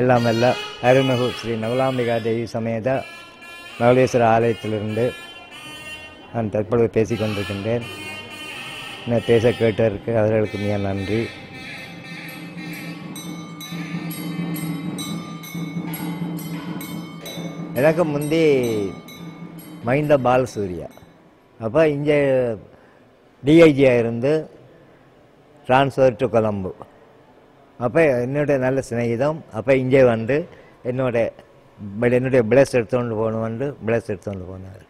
எல்லாமல்ல. அருள்மிகு ஸ்ரீ நவலாம்பிகா தேவி சமேத நவலேஸ்வர ஆலயத்திலிருந்து நான் தற்பொழுது பேசிக்கொண்டிருக்கின்றேன் கொண்டிருக்கின்றேன். என்னை பேச கேட்டதற்கு அவர்களுக்கு மிக நன்றி. எனக்கு முந்தி மைந்த பாலசூர்யா. அப்போ இங்கே டிஐஜியாக இருந்து ட்ரான்ஸ்ஃபர் டு கொலம்பு அப்போ என்னுடைய நல்ல சிநேகிதம். அப்போ இங்கே வந்து என்னோட என்னுடைய பிளஸ் எடுத்துக்கொண்டு போகணும் வந்து பிளஸ் எடுத்துக்கொண்டு போனார்.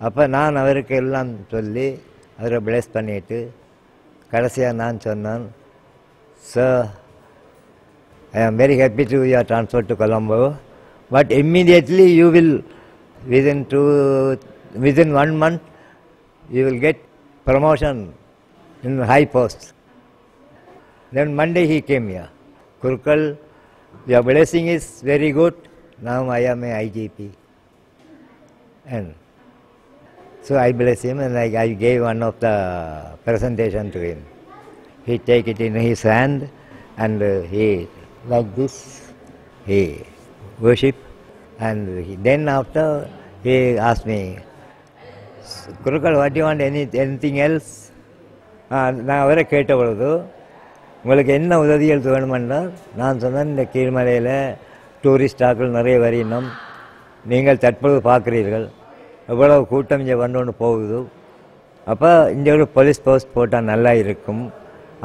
அப்போ நான் அவருக்கு எல்லாம் சொல்லி அவரை பிளஸ் பண்ணிட்டு கடைசியாக நான் சொன்னேன் sir I am very happy to your transfer to Colombo but immediately you will within two within one month you will get promotion in high post Then Monday he came here. Kurkal, your blessing is very good. Now I am a IGP. And so I bless him and I, I gave one of the presentation to him. He take it in his hand and he like this he worship and he, then after he asked me, Kurukal, what do you want? Any, anything else? ನಾನು ಅವರೇ ಕೇಟವಳದು உங்களுக்கு என்ன உதவிகள் வேணுமென்றால் நான் சொன்னேன் இந்த கீழ்மலையில் டூரிஸ்டாக்கள் நிறைய வரையினம் நீங்கள் தற்பொழுது பார்க்குறீர்கள். எவ்வளோ கூட்டம் இங்கே வந்து போகுது. அப்போ இங்கே ஒரு போலீஸ் போஸ்ட் போட்டால் நல்லா இருக்கும்.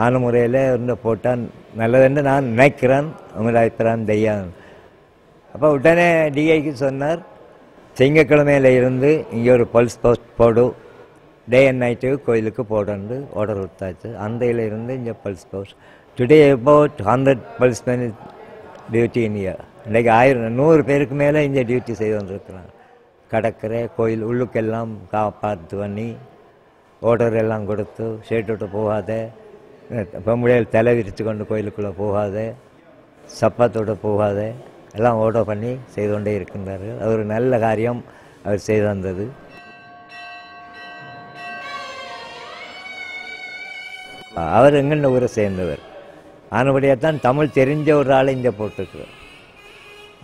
ஆன முறையில் இருந்து போட்டால் நல்லதுன்னு நான் நினைக்கிறேன். உங்களை அபிப்பிராயம் தெய்யம் அப்போ உடனே டிஐக்கு சொன்னார் திங்கக்கிழமையில் இருந்து இங்கே ஒரு போலீஸ் போஸ்ட் போடும் டே அண்ட் நைட்டு கோயிலுக்கு போடண்டு ஆர்டர் கொடுத்தாச்சு. அந்தையில் இருந்து இங்கே police force today about hundred police man duty in year ஆயிரம் நூறு பேருக்கு மேலே இங்கே டியூட்டி செய்து கொண்டிருக்கிறாங்க கடற்கரை கோயில் உள்ளுக்கெல்லாம் காப்பாற்று பண்ணி ஆர்டர் எல்லாம் கொடுத்து ஷேட் விட்டு போகாத பொம்பளையில் தலை விரித்து கொண்டு கோயிலுக்குள்ளே போகாத சப்பாத்தோட போகாத எல்லாம் ஓட பண்ணி செய்து கொண்டே இருக்கின்றார்கள். அது ஒரு நல்ல காரியம் அவர் செய்து வந்தது அவர் எங்கென்ன ஊரை சேர்ந்தவர். ஆனபடியாக தான் தமிழ் தெரிஞ்ச ஒரு ஆளை இங்கே போட்டிருக்கிறார்.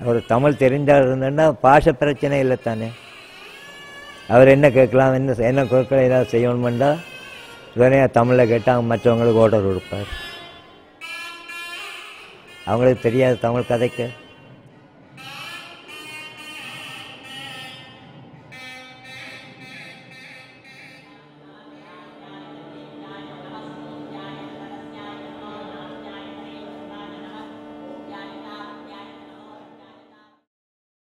அவர் தமிழ் தெரிஞ்சால் இருந்தேன்னா பாஷை பிரச்சனை இல்லை தானே. அவர் என்ன கேட்கலாம் என்ன என்ன கேட்கலாம் ஏதாவது செய்யணுமெண்டா உடனே தமிழில் கேட்டால் மற்றவங்களுக்கு ஆர்டர் கொடுப்பார். அவங்களுக்கு தெரியாது தமிழ் கதைக்கு.